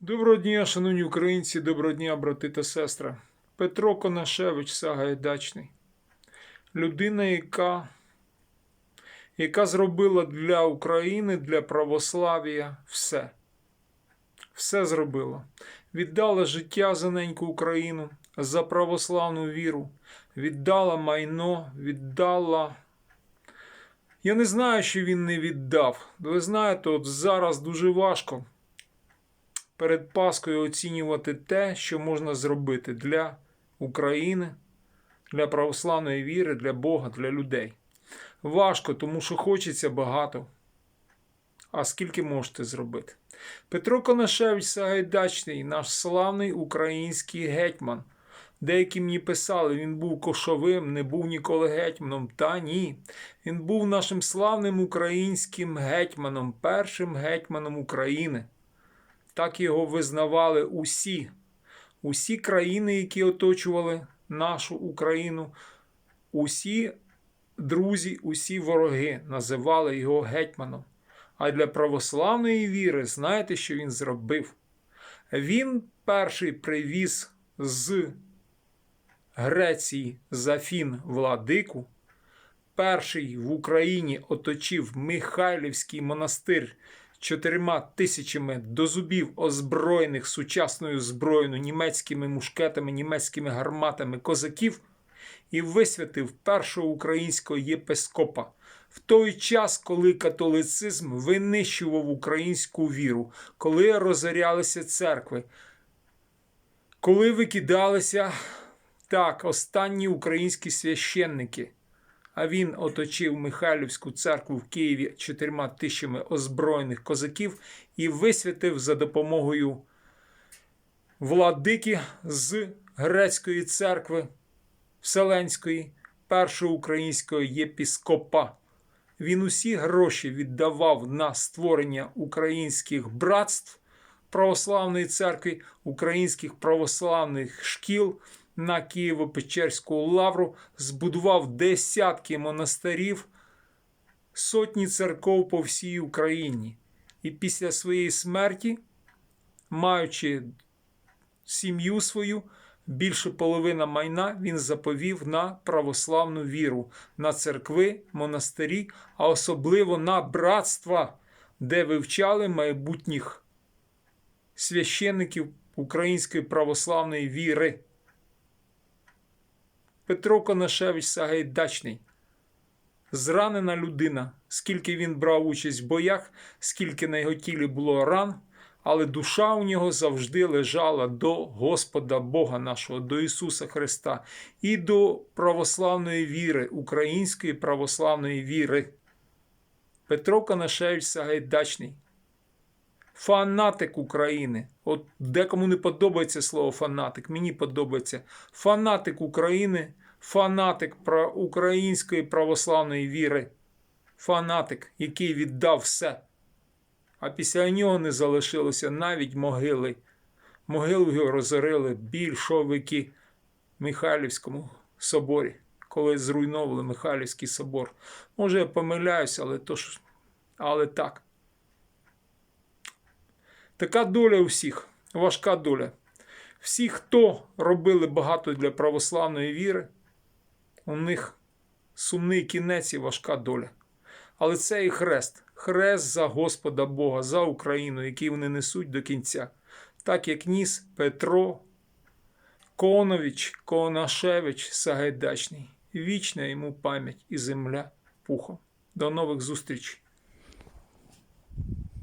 Доброго дня, шановні українці, доброго дня, брати та сестри. Петро Конашевич, Сагайдачний. Людина, яка, яка зробила для України, для православ'я все. Все зробила. Віддала життя за неньку Україну, за православну віру, віддала майно, віддала. Я не знаю, що він не віддав. Ви знаєте, от зараз дуже важко перед Паскою оцінювати те, що можна зробити для України, для православної віри, для Бога, для людей. Важко, тому що хочеться багато. А скільки можете зробити? Петро Конашевич Сагайдачний, наш славний український гетьман. Деякі мені писали, він був кошовим, не був ніколи гетьманом. Та ні. Він був нашим славним українським гетьманом, першим гетьманом України. Так його визнавали усі, усі країни, які оточували нашу Україну, усі друзі, усі вороги називали його гетьманом. А для православної віри, знаєте, що він зробив? Він перший привіз з Греції з Афін владику, перший в Україні оточив Михайлівський монастир чотирма тисячами до зубів озброєних сучасною зброєю, німецькими мушкетами, німецькими гарматами козаків і висвятив першого українського єпископа в той час, коли католицизм винищував українську віру, коли розорялися церкви, коли викидалися так останні українські священники. А він оточив Михайлівську церкву в Києві чотирма тисячами озброєних козаків і висвятив за допомогою владики з грецької церкви Вселенської, першого українського єпіскопа. Він усі гроші віддавав на створення українських братств православної церкви, українських православних шкіл на Києво-Печерську лавру, збудував десятки монастирів, сотні церков по всій Україні. І після своєї смерті, маючи сім'ю свою, більше половина майна він заповів на православну віру, на церкви, монастирі, а особливо на братства, де вивчали майбутніх священників української православної віри. Петро Конашевич Сагайдачний. Зранена людина, скільки він брав участь в боях, скільки на його тілі було ран, але душа у нього завжди лежала до Господа Бога нашого, до Ісуса Христа і до православної віри, української православної віри. Петро Конашевич Сагайдачний. Фанатик України. От декому не подобається слово фанатик, мені подобається. Фанатик України, фанатик української православної віри. Фанатик, який віддав все. А після нього не залишилося навіть могили. Могилу його розорили більшовики Михайлівському соборі, коли зруйновували Михайлівський собор. Може, я помиляюся, але то ж, але так. Така доля у всіх, важка доля. Всі, хто робили багато для православної віри, у них сумний кінець і важка доля. Але це і хрест, хрест за Господа Бога, за Україну, який вони несуть до кінця. Так як ніс Петро Конович, Конашевич Сагайдачний. Вічна йому пам'ять і земля пухом. До нових зустрічей!